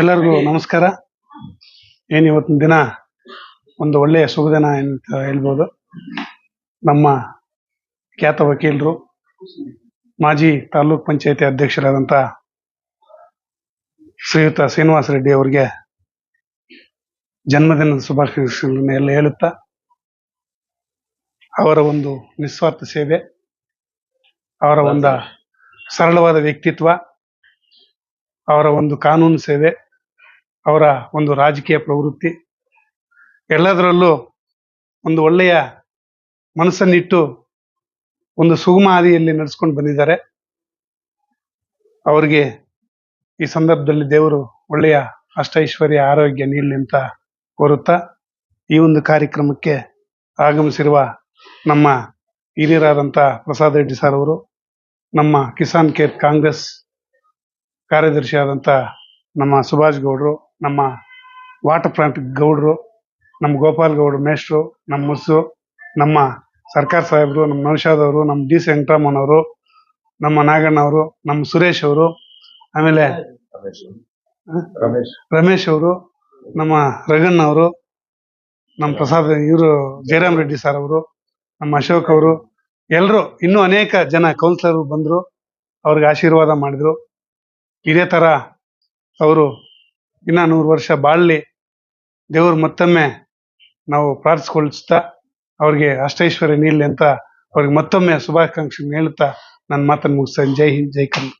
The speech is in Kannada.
ಎಲ್ಲರಿಗೂ ನಮಸ್ಕಾರ. ಏನ್ ಇವತ್ತಿನ ದಿನ? ಒಂದು ಒಳ್ಳೆಯ ಶುಭ ದಿನ ಅಂತ ಹೇಳ್ಬೋದು. ನಮ್ಮ ಖ್ಯಾತ ವಕೀಲರು ಮಾಜಿ ತಾಲೂಕ್ ಪಂಚಾಯತಿ ಅಧ್ಯಕ್ಷರಾದಂತ ಶ್ರೀಯುತ ಶ್ರೀನಿವಾಸ ರೆಡ್ಡಿ ಅವರಿಗೆ ಜನ್ಮದಿನದ ಶುಭಾಶಯಗಳನ್ನು ಎಲ್ಲ ಹೇಳುತ್ತಾ ಅವರ ಒಂದು ನಿಸ್ವಾರ್ಥ ಸೇವೆ ಅವರ ಒಂದು ಸರಳವಾದ ವ್ಯಕ್ತಿತ್ವ ಅವರ ಒಂದು ಕಾನೂನು ಸೇವೆ ಅವರ ಒಂದು ರಾಜಕೀಯ ಪ್ರವೃತ್ತಿ. ಎಲ್ಲದರಲ್ಲೂ ಒಂದು ಒಳ್ಳೆಯ ಮನಸ್ಸನ್ನಿಟ್ಟು ಒಂದು ಸುಗಮ ಹಾದಿಯಲ್ಲಿ ನಡೆಸ್ಕೊಂಡು ಬಂದಿದ್ದಾರೆ. ಅವರಿಗೆ ಈ ಸಂದರ್ಭದಲ್ಲಿ ದೇವರು ಒಳ್ಳೆಯ ಅಷ್ಟೈಶ್ವರ್ಯ ಆರೋಗ್ಯ ನೀಡಲಿ ಅಂತ ಕೋರುತ್ತಾ ಈ ಒಂದು ಕಾರ್ಯಕ್ರಮಕ್ಕೆ ಆಗಮಿಸಿರುವ ನಮ್ಮ ಹಿರಿಯರಾದಂಥ ಪ್ರಸಾದ್ ರೆಡ್ಡಿ ಸರ್ ಅವರು, ನಮ್ಮ ಕಿಸಾನ್ ಕೇರ್ ಕಾಂಗ್ರೆಸ್ ಕಾರ್ಯದರ್ಶಿಯಾದಂಥ ನಮ್ಮ ಸುಭಾಷ್ ಗೌಡ್ರು ನಮ್ಮ ವಾಟರ್ ಪ್ಲಾಂಟ್ ಗೌಡ್ರು ನಮ್ಮ ಗೋಪಾಲ್ ಗೌಡ್ರು ಮೇಷ್ಟ್ರು ನಮ್ಮ ಮುಸ್ಸು ನಮ್ಮ ಸರ್ಕಾರ ಸಾಹೇಬ್ರು ನಮ್ಮ ನೌಶಾದ್ ಅವರು ನಮ್ಮ ಡಿ ಸಿ ವೆಂಕಟರಾಮನ್ ಅವರು ನಮ್ಮ ನಾಗಣ್ಣ ಅವರು ನಮ್ಮ ಸುರೇಶ್ ಅವರು ಆಮೇಲೆ ರಮೇಶ್. ರಮೇಶ್ ಅವರು ನಮ್ಮ ರಗಣ್ಣ ಅವರು ನಮ್ಮ ಪ್ರಸಾದ್ ಇವರು ಜಯರಾಮ್ ರೆಡ್ಡಿ ಸರ್ ಅವರು ನಮ್ಮ ಅಶೋಕ್ ಅವರು ಎಲ್ಲರು ಇನ್ನೂ ಅನೇಕ ಜನ ಕೌನ್ಸಿಲರ್ ಬಂದ್ರು ಅವ್ರಿಗೆ ಆಶೀರ್ವಾದ ಮಾಡಿದ್ರು. ಇದೇ ತರ ಅವರು ಇನ್ನ ನೂರು ವರ್ಷ ಬಾಳ್ಲಿ ದೇವರು ಮತ್ತೊಮ್ಮೆ ನಾವು ಪ್ರಾರ್ಥಿಸ್ಕೊಳ್ಸ್ತಾ ಅವ್ರಿಗೆ ಅಷ್ಟೈಶ್ವರ್ಯ ನೀಡಲಿ ಅಂತ ಅವ್ರಿಗೆ ಮತ್ತೊಮ್ಮೆ ಶುಭಾಕಾಂಕ್ಷೆ ಹೇಳುತ್ತಾ ನನ್ನ ಮಾತನ್ನು ಮುಗಿಸ್ತೇನೆ. ಜೈ ಹಿಂದ್, ಜೈ ಕನ್ನಡ